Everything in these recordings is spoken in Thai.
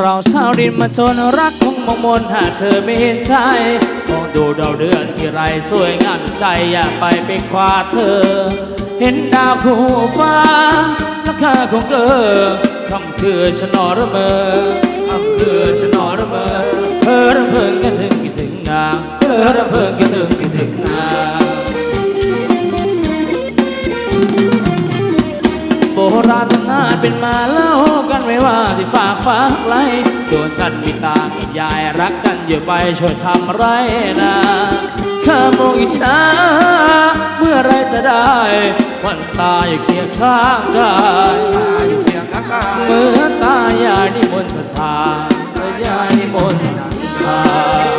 เราชาวดินมาจนรักคงมองมนหากเธอไม่เห็นใจมองดูดาวเดือนที่ไรสวยงามใจอยากไปไปคว้าเธอ เห็นดาวคู่ฟ้าราคาของเกอคำคือฉันนอระเมอคำคือฉันนอระเมอเธอระเพิงกันถึงคิดถึงนางเธอระเพิงกันถึงคิดถึงนางโบราณตำนานเป็นมา ฝากฟ้าไกลโดนฉันมีตากับยายรักกันอยู่ไปช่วยทำไรนะข้ามองอิจฉาเมื่อไรจะได้วันตายอยู่เคียงข้างกายอยู่เพียงข้างกายเหมือนตายายนิมนต์ศรัทธาเมื่อยายนิมนต์ศรัทธา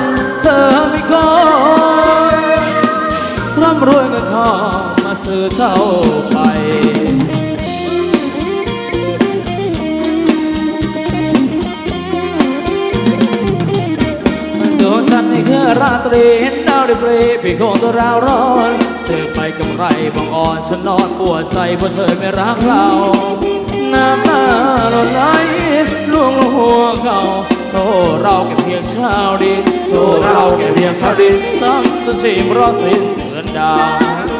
นเธอไม่คอยร่ำรวยเงินทองมาซื้อเจ้าไปดูฉันในคืนราตรีเห็นดาวได้เปรย์ปีโคงตัวราวร้อนเธอไปกับใครบางอ่อนฉันนอนปวดใจเพราะเธอไม่รักเราน้ำตาหล่นไหลล่วงลงหัวเขา โทเราแค่เพียงชาวดินโทเราแค่เพียงชาวดินซ้ำจนสิ้นรอสิ้นเดือนดาว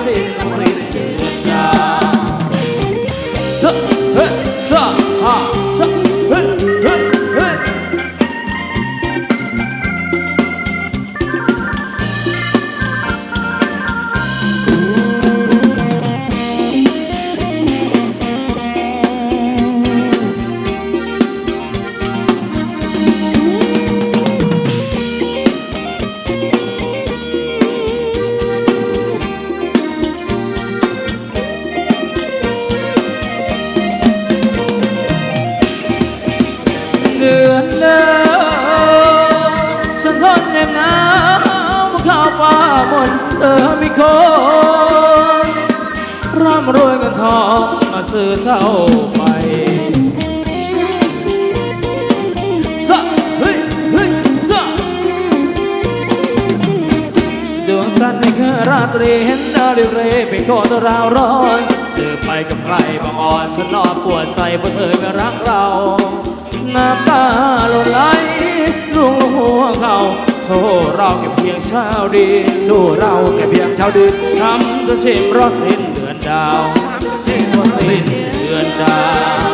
สิ้นสิ้นเดือนดาวสะเฮ้สะฮะสะเฮ้เฮ้ เธอม่คนร่ำรวยเงินทองมาซื้อเจ้าไปสะเฮ้ยเฮ้ยสะดวงจันทร์ในคืนราตรีเห็นดาวเรเรเป็นคนตัวราวร้อนเธอไปกับใครบางอ่อนฉันนอนปวดใจเพราะเธอไม่รักเราน้ำตาหล่นไหลล่วงลงหัว เขาโทษเราแค่เพียงชาวดินดูเราแค่เพียงเท่าดินช้ำจนชิมรอสิ้นเดือนดาวสิ้นรอสิ้นเดือนดาว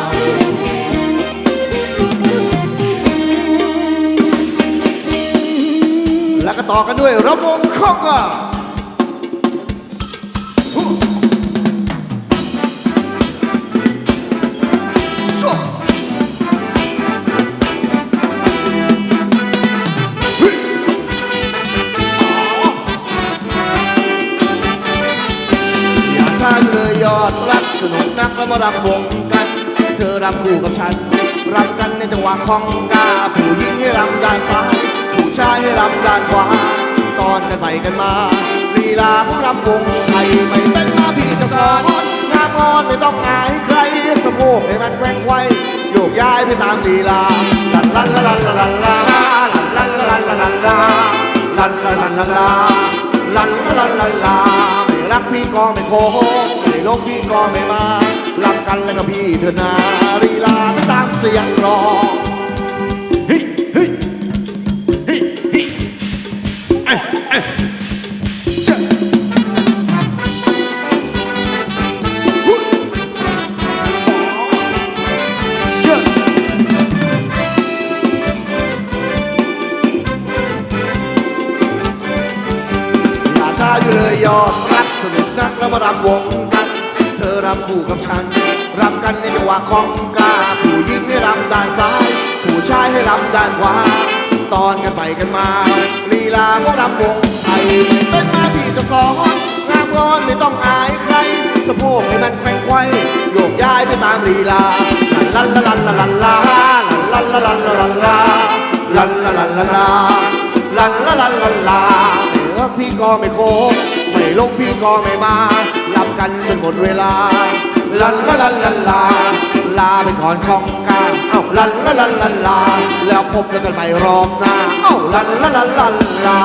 แล้วก็ต่อกันด้วยระวงข้องอะ ข้าอยู่เลยยอดรักสนุกนักแล้วมารำวงกัน เธอรำคู่กับฉันรำกันในจังหวะของกาผู้หญิงให้รำด้านซ้ายผู้ชายให้รำด้านขวา ตอนกันไปกันมาลีลาของรำวงไทยไม่เป็นมาพี่จะสอนงามงอนไม่ต้องอายใครสะโพกให้มันแกว่งไวโยกย้ายไปตามลีลาลันลันลันลันลันลาลันลันลันลันลาลันลันลันลันลาลันลันลันลาไม่ รักพี่ก็ไม่โค้งไม่ลงพี่ก็ไม่มาลำกันแล้วก็พี่เธอนาลีลาไม่ตามเสียงร้องฮ้ยเฮ้ยเฮ้ยเฮ้ยเอ้ยเอ้ยเจ้าหุ้ยเจ้าอย่าช้าอยู่เลยยอด รักแล้วมารำวงกัน เธอรำคู่กับฉันรำกันในจังหวะของกาผู้หญิงให้รำด้านซ้าย ผู้ชายให้รำด้านขวา ตอนกันไปกันมา ลีลาของรำวงไทยเป็นมาพี่จะสอนงามงอนไม่ต้องอายใคร สะโพกให้มันแกว่งไว้โยกย้ายไปตามลีลาลันลันลันลันลาลันลันลันลันลาลันลันลันลันลาลันลันลันลันลาไม่รักพี่ก็ไม่โค้งไม่ ลงพี่ก็ไม่มาลับกันจนหมดเวลาลันละลันลันลาลาไปก่อนของกาเอ้าลันละลันลันลาแล้วพบแล้วกันใหม่รอบหน้าเอ้าลันละลันลันลา